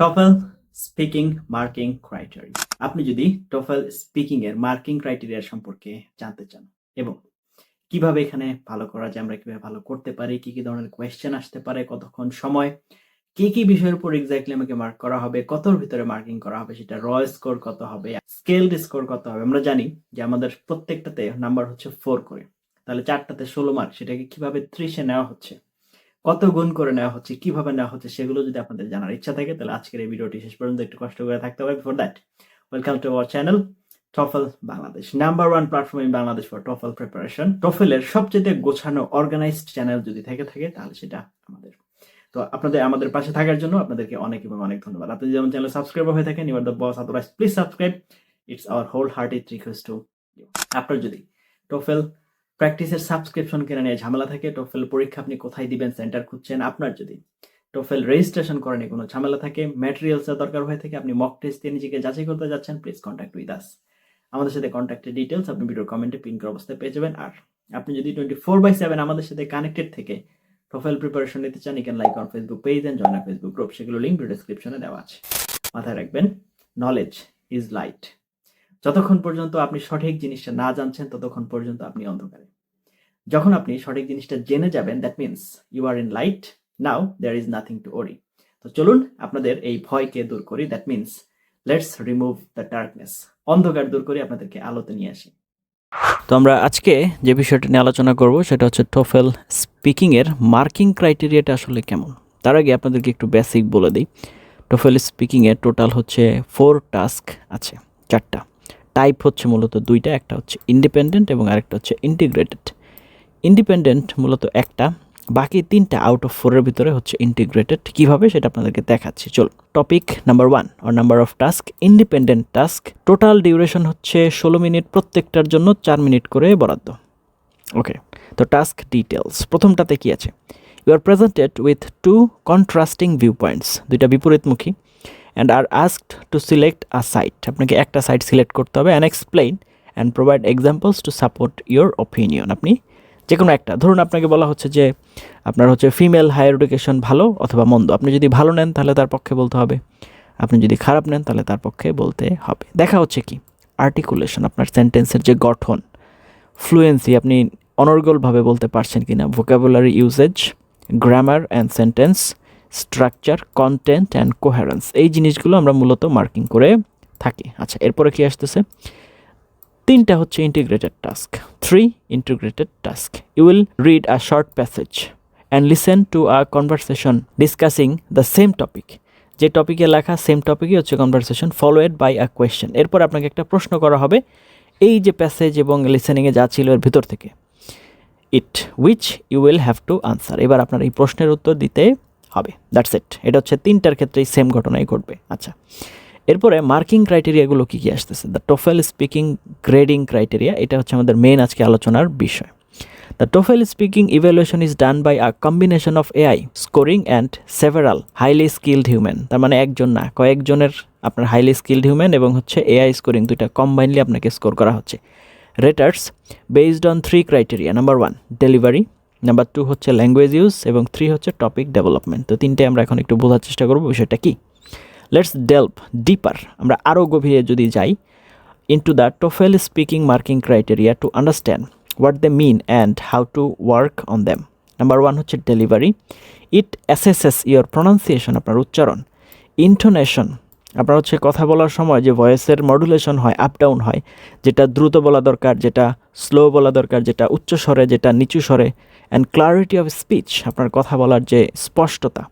TOEFL speaking marking criteria আপনি যদি TOEFL speaking এর মার্কিং ক্রাইটেরিয়া সম্পর্কে জানতে চান এবং কীভাবে এখানে ভালো করা যায়, আমরা কীভাবে ভালো করতে পারি, কি কি ধরনের কোয়েশ্চেন আসতে পারে, কতক্ষণ সময়, কি কি বিষয়ের উপর এক্স্যাক্টলি আমাকে মার্ক করা হবে, কতর ভিতরে মার্কিং করা হবে, সেটা র স্কোর কত হবে স্কেলড স্কোর কত হবে, আমরা জানি যে আমাদের প্রত্যেকটাতে নাম্বার হচ্ছে ফোর করে। তাহলে চারটাতে ষোলো মার্ক সেটাকে কীভাবে ত্রিশে নেওয়া হচ্ছে? কত গুণ করে নেওয়া হচ্ছে, কীভাবে নেওয়া হচ্ছে সেগুলো যদি আপনাদের জানার ইচ্ছা থাকে, তাহলে আজকের এই ভিডিওটি শেষ পর্যন্ত একটু কষ্ট করে থাকতে হবে। For that welcome to our channel TOEFL Bangladesh number one platform in Bangladesh for TOEFL preparation টফেলের সবচেয়ে গোছানো অর্গানাইজড চ্যানেল যদি থেকে থাকে, তাহলে সেটা আমাদের। তো আপনাদের, আমাদের পাশে থাকার জন্য আপনাদেরকে অনেক এবং অনেক ধন্যবাদ। আপনি যেমন চ্যানেল সাবস্ক্রাইবার হয়ে থাকেন you're the boss otherwise please subscribe it's our wholehearted request to আপনার যদি টোফেল প্র্যাকটিসের সাবস্ক্রিপশন কেনা নিয়ে ঝামেলা থাকে। টোফেল পরীক্ষা আপনি কোথায় দিবেন, সেন্টার খুঁজছেন, আপনার যদি টোফেল রেজিস্ট্রেশন করেনি কোনো ঝামেলা থাকে। ম্যাটেরিয়ালসের দরকার হয়ে থাকে, আপনি মক টেস্ট দিয়ে নিজেকে যাচাই করতে যাচ্ছেন প্লিজ কন্ট্যাক্ট উইথ আস আমাদের সাথে কন্ট্যাক্টের ডিটেলস আপনি ভিডিওর কমেন্টে পিন করা অবস্থায় পেয়ে যাবেন। আর আপনি যদি টোয়েন্টি ফোর বাই সেভেন আমাদের সাথে কানেক্টেড থেকে প্রোফাইল প্রিপারেশন নিতে চান you can like on Facebook page and join Facebook group সেগুলো লিঙ্ক ডিসক্রিপশনে দেওয়া আছে। মাথায় রাখবেন নলেজ ইজ লাইট যতক্ষণ পর্যন্ত আপনি সঠিক জিনিসটা না জানছেন, ততক্ষণ পর্যন্ত আপনি অন্ধকারে। যখন আপনি সঠিক জিনিসটা জেনে যাবেন that means you are in light now there is nothing to worry তো চলুন আপনাদের এই ভয়কে দূর করি that means let's remove the darkness অন্ধকার দূর করে আপনাদেরকে আলোতে নিয়ে আসি। তো আমরা আজকে যে বিষয়টা নিয়ে আলোচনা করব, সেটা হচ্ছে টোফেল স্পিকিংয়ের মার্কিং ক্রাইটেরিয়াটা আসলে কেমন? তার আগে আপনাদেরকে একটু বেসিক বলে দিই। টোফেল স্পিকিংয়ের টোটাল হচ্ছে ফোর টাস্ক আছে, চারটা। টাইপ হচ্ছে মূলত দুইটা, একটা হচ্ছে ইন্ডিপেন্ডেন্ট এবং আরেকটা হচ্ছে ইন্টিগ্রেটেড ইন্ডিপেন্ডেন্ট মূলত একটা, বাকি তিনটা আউট অফ ফোরের ভিতরে হচ্ছে ইন্টিগ্রেটেড কীভাবে সেটা আপনাদেরকে দেখাচ্ছি। চল topic number one or number of task independent task total duration হচ্ছে ষোলো মিনিট প্রত্যেকটার জন্য চার মিনিট করে বরাদ্দ। ওকে তো টাস্ক ডিটেলস প্রথমটাতে কি আছে? You are presented with two contrasting viewpoints দুইটা বিপরীতমুখী। And are asked to select a side আপনাকে একটা সাইট সিলেক্ট করতে হবে and explain and provide examples to support your opinion আপনি যে কোনো একটা, ধরুন আপনাকে বলা হচ্ছে যে আপনার হচ্ছে ফিমেল হায়ার এডুকেশন ভালো অথবা মন্দ। আপনি যদি ভালো নেন তাহলে তার পক্ষে বলতে হবে। আপনি যদি খারাপ নেন তাহলে তার পক্ষে বলতে হবে। দেখা হচ্ছে কি? আর্টিকুলেশন আপনার সেন্টেন্সের যে গঠন ফ্লুয়েন্সি আপনি অনর্গলভাবে বলতে পারছেন কি না vocabulary usage grammar and sentence structure content and coherence এই জিনিসগুলো আমরা মূলত মার্কিং করে থাকি। আচ্ছা এরপরে কি আসতেছে? তিনটা হচ্ছে integrated task three integrated task you will read a short passage and listen to a conversation discussing the same topic যে টপিকে লেখা সেম টপিকই হচ্ছে conversation followed by a question এরপর আপনাকে একটা প্রশ্ন করা হবে, এই যে প্যাসেজ এবং লিসেনিংয়ে যা ছিল এর ভিতর থেকে। It which you will have to answer এবার আপনার এই প্রশ্নের উত্তর দিতে হবে দ্যাটস ইট এটা হচ্ছে তিনটার ক্ষেত্রেই সেম ঘটনাই ঘটবে। আচ্ছা এরপরে মার্কিং ক্রাইটেরিয়াগুলো কী কী আসতেছে? The TOEFL speaking grading criteria এটা হচ্ছে আমাদের মেন আজকে আলোচনার বিষয়। The TOEFL speaking evaluation is done by a combination of AI scoring and several highly skilled human তার মানে একজন না, কয়েকজনের আপনার হাইলি স্কিল্ড হিউম্যান এবং হচ্ছে এআই স্কোরিং দুইটা কম্বাইনলি আপনাকে স্কোর করা হচ্ছে। Raters based on three criteria number one delivery number two হচ্ছে ল্যাঙ্গুয়েজ ইউজ এবং থ্রি হচ্ছে টপিক ডেভেলপমেন্ট তো তিনটে আমরা এখন একটু বোঝার চেষ্টা করব, বিষয়টা কী? লেটস ডেল্প ডিপার আমরা আরও গভীরে যদি যাই into the TOEFL speaking marking criteria to understand what they mean and how to work on them number one হচ্ছে delivery it assesses your pronunciation আপনার উচ্চারণ। ইন্টোনেশন আপনার হচ্ছে কথা বলার সময় যে ভয়েসের মডুলেশন হয় আপ ডাউন হয়, যেটা দ্রুত বলা দরকার, যেটা স্লো বলা দরকার, যেটা উচ্চ স্বরে, যেটা নিচু স্বরে অ্যান্ড ক্লারিটি অফ স্পিচ আপনার কথা বলার যে স্পষ্টতা।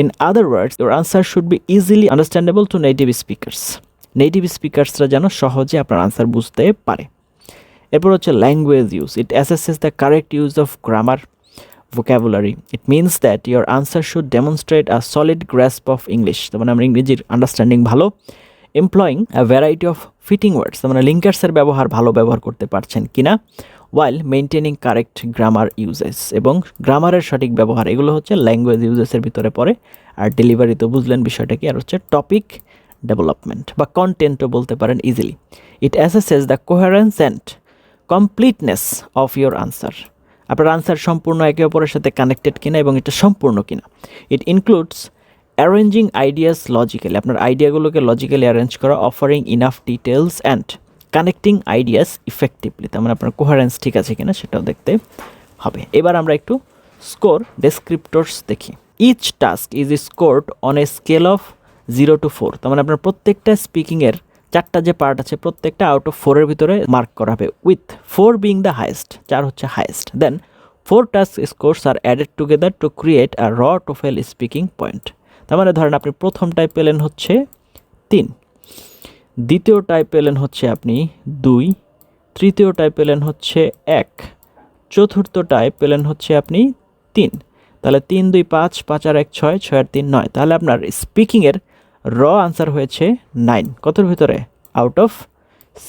In other words your answer should be easily understandable to native speakers native স্পিকার্সরা যেন সহজে আপনার আনসার বুঝতে পারে। এরপর হচ্ছে language use it assesses the correct use of grammar vocabulary. It means that your answer should demonstrate a solid grasp of English. তার মানে আমরা ইংরেজির আন্ডারস্ট্যান্ডিং ভালো employing a variety of fitting words মানে লিঙ্কার্সের ব্যবহার ভালো ব্যবহার করতে পারছেন কিনা while maintaining correct grammar usage এবং গ্রামারের সঠিক ব্যবহার, এগুলো হচ্ছে ল্যাঙ্গুয়েজ ইউজেসের ভিতরে পড়ে আর ডেলিভারি তো বুঝলেন বিষয়টা কি আর হচ্ছে টপিক ডেভেলপমেন্ট বা কন্টেন্টও বলতে পারেন easily it assesses the coherence and completeness of your answer আপনার আনসার সম্পূর্ণ একে অপরের সাথে কানেক্টেড কিনা এবং এটা সম্পূর্ণ কিনা। It includes arranging ideas logically আপনার আইডিয়াগুলোকে লজিক্যালি অ্যারেঞ্জ করা offering enough details and connecting ideas effectively তার মানে আপনার কোহারেন্স ঠিক আছে কিনা সেটাও দেখতে হবে। এবার আমরা একটু স্কোর ডেসক্রিপ্টরস দেখি। Each task is scored on a scale of zero to four তার মানে আপনার প্রত্যেকটা স্পিকিংয়ের চারটা যে পার্ট আছে, প্রত্যেকটা আউট অফ ফোরের ভিতরে মার্ক করা হবে with four being the highest চার হচ্ছে highest then four task scores are added together to create a raw TOEFL speaking point তার মানে ধরেন আপনি প্রথমটায় পেলেন হচ্ছে তিন দ্বিতীয়টায় পেলেন হচ্ছে আপনি দুই তৃতীয়টায় পেলেন হচ্ছে এক চতুর্থটায় পেলেন হচ্ছে আপনি তিন। তাহলে তিন, দুই, পাঁচ পাঁচ আর এক, ছয় ছয় আর তিন, নয়। তাহলে আপনার স্পিকিংয়ের র আনসার হয়েছে নাইন। কতর ভিতরে? আউট অফ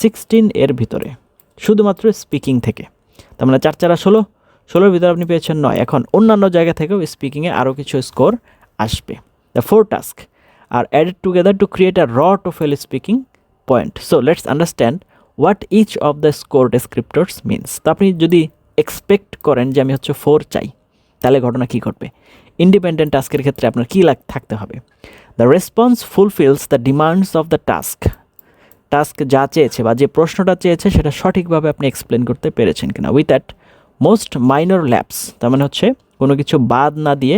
সিক্সটিন এর ভিতরে। শুধুমাত্র স্পিকিং থেকে। তার মানে চার, চারা ষোলো। ষোলোর ভিতরে আপনি পেয়েছেন নয়। এখন অন্যান্য জায়গা থেকেও স্পিকিংয়ে আরও কিছু স্কোর আসবে। The four task are added together to create a raw TOEFL speaking point so let's understand what each of the score descriptors means তো আপনি যদি এক্সপেক্ট করেন যে আমি হচ্ছে ফোর চাই, তাহলে ঘটনা কী ঘটবে? ইন্ডিপেন্ডেন্ট টাস্কের ক্ষেত্রে আপনার কী লাগ থাকতে হবে? The response fulfills the demands of the task task যা চেয়েছে বা যে প্রশ্নটা চেয়েছে সেটা সঠিকভাবে আপনি এক্সপ্লেন করতে পেরেছেন কিনা। With that most minor lapses তার মানে হচ্ছে কোনো কিছু বাদ না দিয়ে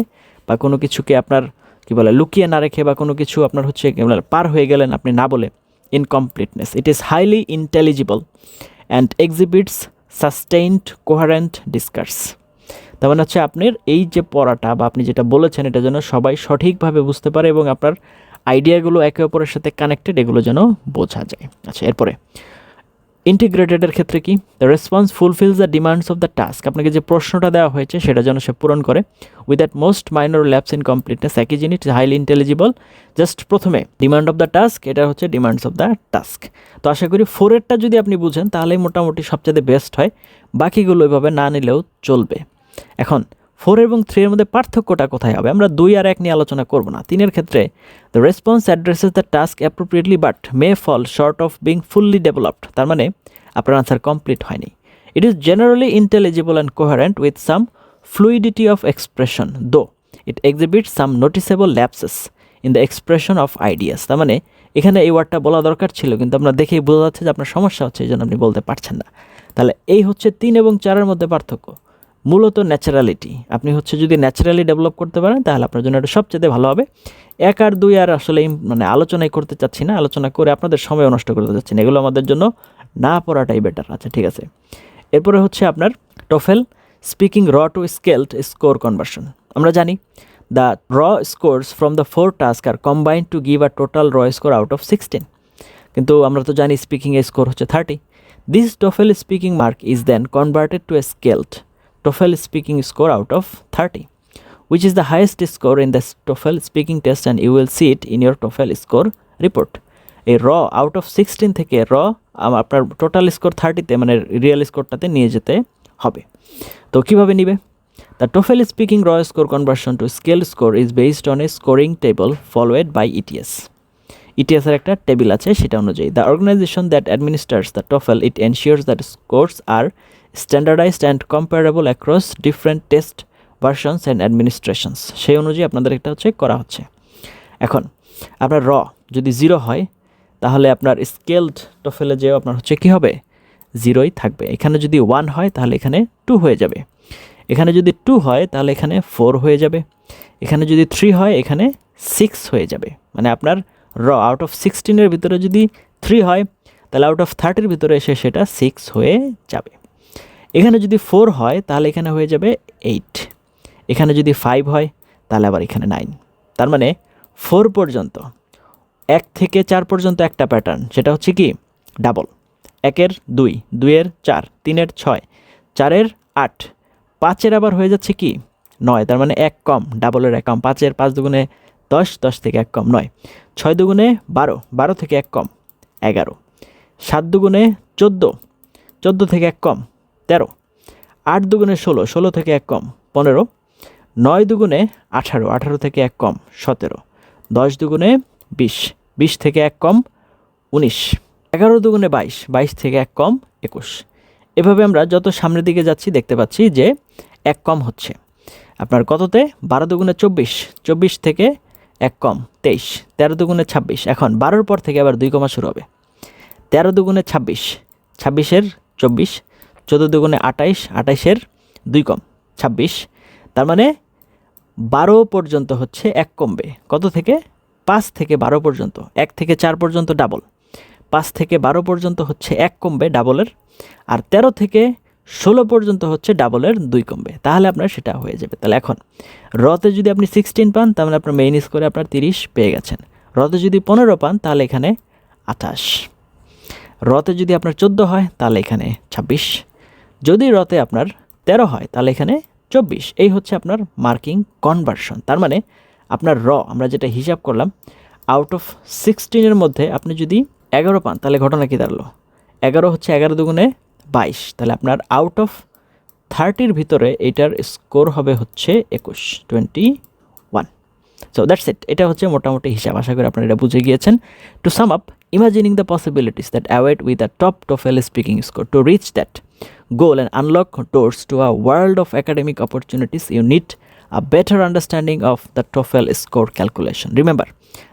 বা কোনো কিছুকে আপনার কী বলে, লুকিয়ে না রেখে বা কোনো কিছু আপনার হচ্ছে পার হয়ে গেলেন আপনি না বলে incompleteness it is highly intelligible and exhibits sustained coherent discourse তার মানে হচ্ছে আপনার এই যে পড়াটা বা আপনি যেটা বলেছেন, এটা যেন সবাই সঠিকভাবে বুঝতে পারে এবং আপনার আইডিয়াগুলো একে অপরের সাথে কানেক্টেড এগুলো যেন বোঝা যায়। আচ্ছা এরপরে। ইন্টিগ্রেটেডের ক্ষেত্রে কি? The response fulfills the demands of the task আপনাকে যে প্রশ্নটা দেওয়া হয়েছে, সেটা যেন সে পূরণ করে। With that most minor lapses in completeness একই জিনিস হাইলি ইন্টেলিজিবল জাস্ট প্রথমে ডিমান্ড অফ দ্য টাস্ক এটা হচ্ছে ডিমান্ডস অফ দ্য টাস্ক তো আশা করি ফোরেরটা যদি আপনি বুঝেন তাহলে মোটামুটি সবচেয়ে বেস্ট হয়। বাকিগুলো এভাবে না নিলেও চলবে। এখন ফোর এবং থ্রি এর মধ্যে পার্থক্যটা কোথায় হবে? আমরা দুই আর এক নিয়ে আলোচনা করব না। তিনের ক্ষেত্রে the response addresses the task appropriately but may fall short of being fully developed তার মানে আপনার আনসার কমপ্লিট হয়নি। It is generally intelligible and coherent with some fluidity of expression though it exhibit some noticeable lapses in the expression of ideas তার মানে এখানে এই ওয়ার্ডটা বলা দরকার ছিল, কিন্তু আপনার দেখেই বোঝা যাচ্ছে যে আপনার সমস্যা হচ্ছে, এই জন্য আপনি বলতে পারছেন না। তাহলে এই হচ্ছে তিন এবং চারের মধ্যে পার্থক্য। মূলত ন্যাচারালিটি। আপনি হচ্ছে যদি ন্যাচারালি ডেভেলপ করতে পারেন, তাহলে আপনার জন্য এটা সবচেয়ে ভালো হবে। এক আর দুই আর আসলে মানে আলোচনাই করতে চাচ্ছি না, আলোচনা করে আপনাদের সময় নষ্ট করতে চাচ্ছি না। এগুলো আমাদের জন্য না পড়াটাই বেটার আচ্ছা ঠিক আছে। এরপরে হচ্ছে আপনার TOEFL speaking raw to scaled score conversion আমরা জানি the raw scores from the four task are combined to give a total raw score out of sixteen কিন্তু আমরা তো জানি স্পিকিং এ স্কোর হচ্ছে thirty this TOEFL speaking mark is then converted to a scaled TOEFL speaking score out of 30, which is the highest score in the TOEFL speaking test, and you will see it in your TOEFL score report. এই র out of sixteen থেকে র আপনার total score থার্টিতে মানে real স্কোরটাতে নিয়ে যেতে হবে। তো কীভাবে নিবে? The TOEFL speaking raw score conversion to scale score is based on a scoring table followed by ETS ইটিএসের একটা টেবিল আছে সেটা অনুযায়ী। The organization that administers the TOEFL it ensures that scores are standardized and comparable across different test versions and administrations সেই অনুযায়ী আপনাদের একটা হচ্ছে করা হচ্ছে। এখন, আপনার র যদি জিরো হয়, তাহলে আপনার স্কেলড টোফেলে যেও আপনার হচ্ছে কী হবে? জিরোই থাকবে। এখানে যদি ওয়ান হয়, তাহলে এখানে টু হয়ে যাবে। এখানে যদি টু হয়, তাহলে এখানে ফোর হয়ে যাবে। এখানে যদি থ্রি হয়, এখানে সিক্স হয়ে যাবে। মানে আপনার র আউট অফ সিক্সটিনের ভিতরে যদি থ্রি হয়, তাহলে আউট অফ থার্টির ভিতরে এসে সেটা সিক্স হয়ে যাবে। এখানে যদি ফোর হয়, তাহলে এখানে হয়ে যাবে এইট এখানে যদি ফাইভ হয়, তাহলে আবার এখানে নাইন তার মানে ফোর পর্যন্ত, এক থেকে চার পর্যন্ত একটা প্যাটার্ন সেটা হচ্ছে কি? ডাবল একের দুই, দুইয়ের চার, তিনের ছয়, চারের আট। পাঁচের আবার হয়ে যাচ্ছে কি? নয়। তার মানে এক কম ডাবলের এক কম। পাঁচের পাঁচ দুগুণে দশ দশ থেকে এক কম নয়। ছয় দুগুণে বারো বারো থেকে এক কম, এগারো। সাত দুগুণে চোদ্দ চোদ্দ থেকে এক কম তেরো। আট দুগুণে ষোলো ষোলো থেকে এক কম, পনেরো। নয় দুগুণে আঠারো আঠারো থেকে এক কম, সতেরো। দশ দুগুণে বিশ বিশ থেকে এক কম, উনিশ। এগারো দুগুণে বাইশ বাইশ থেকে এক কম, একুশ। এভাবে আমরা যত সামনের দিকে যাচ্ছি দেখতে পাচ্ছি যে এক কম হচ্ছে। আপনার কততে? বারো দুগুণে চব্বিশ চব্বিশ থেকে এক কম, তেইশ। তেরো দুগুণে ছাব্বিশ, এখন বারোর পর থেকে আবার দুই কমা শুরু হবে। তেরো দুগুণে ছাব্বিশ, ছাব্বিশের চব্বিশ চোদ্দ দুগুণে আটাইশ আটাইশের দুই কম, ছাব্বিশ। তার মানে বারো পর্যন্ত হচ্ছে এক কমবে। কত থেকে? পাঁচ থেকে বারো পর্যন্ত। এক থেকে চার পর্যন্ত ডাবল পাঁচ থেকে বারো পর্যন্ত হচ্ছে এক কমবে ডাবলের আর তেরো থেকে ষোলো পর্যন্ত হচ্ছে ডাবলের দুই কমবে। তাহলে আপনার সেটা হয়ে যাবে। তাহলে এখন রতে যদি আপনি সিক্সটিন পান, তাহলে আপনার মেইন স্কোরে আপনার তিরিশ পেয়ে গেছেন। রতে যদি পনেরো পান, তাহলে এখানে আঠাশ। রতে যদি আপনার চোদ্দ হয়, তাহলে এখানে ছাব্বিশ। যদি রতে আপনার তেরো হয়, তাহলে এখানে চব্বিশ। এই হচ্ছে আপনার মার্কিং কনভার্সন তার মানে আপনার র, আমরা যেটা হিসাব করলাম আউট অফ সিক্সটিনের মধ্যে আপনি যদি এগারো পান, তাহলে ঘটনা কী দাঁড়াল? এগারো হচ্ছে এগারো দুগুণে বাইশ। তাহলে আপনার আউট অফ থার্টির ভিতরে এটার স্কোর হবে হচ্ছে একুশ twenty one so that's it এটা হচ্ছে মোটামুটি হিসাব। আশা করি আপনারা এটা বুঝে গিয়েছেন। To sum up imagining the possibilities that await with a top TOEFL speaking score to reach that goal and unlock doors to a world of academic opportunities, you need a better understanding of the TOEFL score calculation. Remember,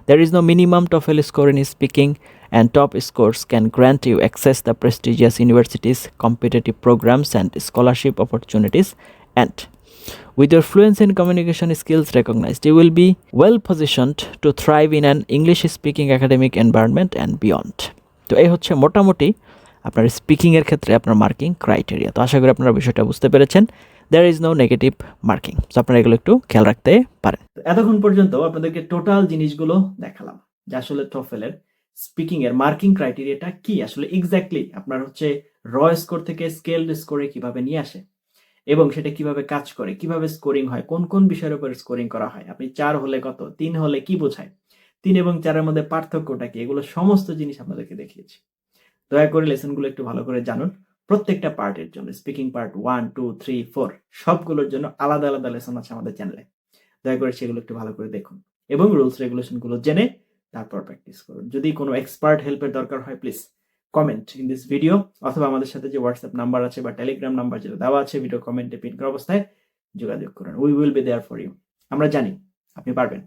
there is no minimum TOEFL score in speaking, and top scores can grant you access the prestigious universities, competitive programs, and scholarship opportunities. And with your fluency in communication skills recognized, you will be well positioned to thrive in an English speaking academic environment and beyond. তো এই হচ্ছে মোটামুটি আপনার স্পিকিংয়ের ক্ষেত্রে আপনার marking criteria তো আশা করি আপনারা বিষয়টা বুঝতে পেরেছেন। There is no negative marking so আপনারা এগুলো একটু খেয়াল রাখতে পারেন। এতক্ষণ পর্যন্ত আপনাদেরকে টোটাল জিনিসগুলো দেখালাম, যে আসলে টফেলের স্পিকিং এর মার্কিং ক্রাইটেরিয়াটা কি? আসলে এক্স্যাক্টলি আপনার হচ্ছে র স্কোর থেকে স্কেল স্কোরে কীভাবে নিয়ে আসে এবং সেটা কীভাবে কাজ করে, কীভাবে স্কোরিং হয়, কোন কোন বিষয়ের উপর স্কোরিং করা হয়, আপনি চার হলে কত, তিন হলে কি বোঝায়, তিন এবং চারের মধ্যে পার্থক্যটা কি? এগুলো সমস্ত জিনিস আপনাদেরকে দেখিয়েছি। দয়া করে লেসনগুলো একটু ভালো করে জানুন। প্রত্যেকটা পার্টের জন্য speaking part one two three four সবগুলোর জন্য আলাদা আলাদা লেসন আছে আমাদের চ্যানেলে দয়া করে সেগুলো একটু ভালো করে দেখুন এবং রুলস রেগুলেশনগুলো জেনে তারপর প্র্যাকটিস করুন। যদি কোনো এক্সপার্ট হেল্পের দরকার হয় please comment in this video অথবা আমাদের সাথে যে হোয়াটসঅ্যাপ নাম্বার আছে বা টেলিগ্রাম নাম্বার যেটা দেওয়া আছে ভিডিও কমেন্টে পিন করা অবস্থায় যোগাযোগ করুন। We will be there for you আমরা জানি, আপনি পারবেন।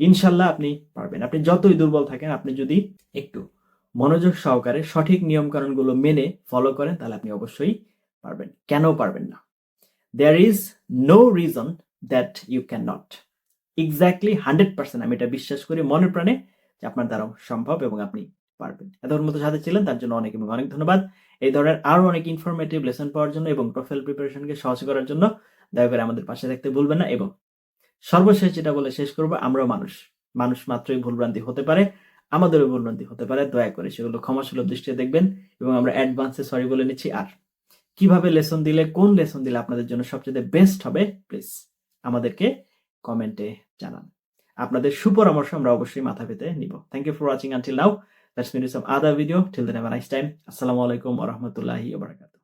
ইনশাল্লাহ আপনি পারবেন। আপনি যতই দুর্বল থাকেন, আপনি যদি একটু মনোযোগ সহকারে সঠিক নিয়মকানুনগুলো মেনে ফলো করেন তাহলে আপনি অবশ্যই পারবেন। কেন পারবেন না? There is no reason that you can not exactly hundred percent আমি এটা বিশ্বাস করি মনে প্রাণে যে আপনার দ্বারাও সম্ভব এবং আপনি পারবেন। এতক্ষণ মতো সাথে ছিলেন, তার জন্য অনেক এবং অনেক ধন্যবাদ। এই ধরনের আরও অনেক ইনফরমেটিভ লেসন পাওয়ার জন্য এবং প্রোফাইল প্রিপারেশনকে সহজ করার জন্য দয়া করে আমাদের পাশে থাকতে ভুলবেন না এবং সর্বশেষ যেটা বলে শেষ করব, আমরাও মানুষ। মানুষ মাত্রই ভুলভ্রান্তি হতে পারে। আমাদেরও ভুলভ্রান্তি হতে পারে, দয়া করে সেগুলো ক্ষমাসুলভ দৃষ্টিতে দেখবেন এবং আমরা অ্যাডভান্সে সরি বলে নিচ্ছি। আর কীভাবে লেসন দিলে, কোন লেসন দিলে আপনাদের জন্য সবচেয়ে বেস্ট হবে, প্লিজ আমাদেরকে কমেন্টে জানান। আপনাদের সুপরামর্শ আমরা অবশ্যই মাথা পেতে নিব। Thank you for watching until now let's meet some other video till then have nice time আসসালামু আলাইকুম ওয়া রাহমাতুল্লাহি ওয়া বারাকাতুহু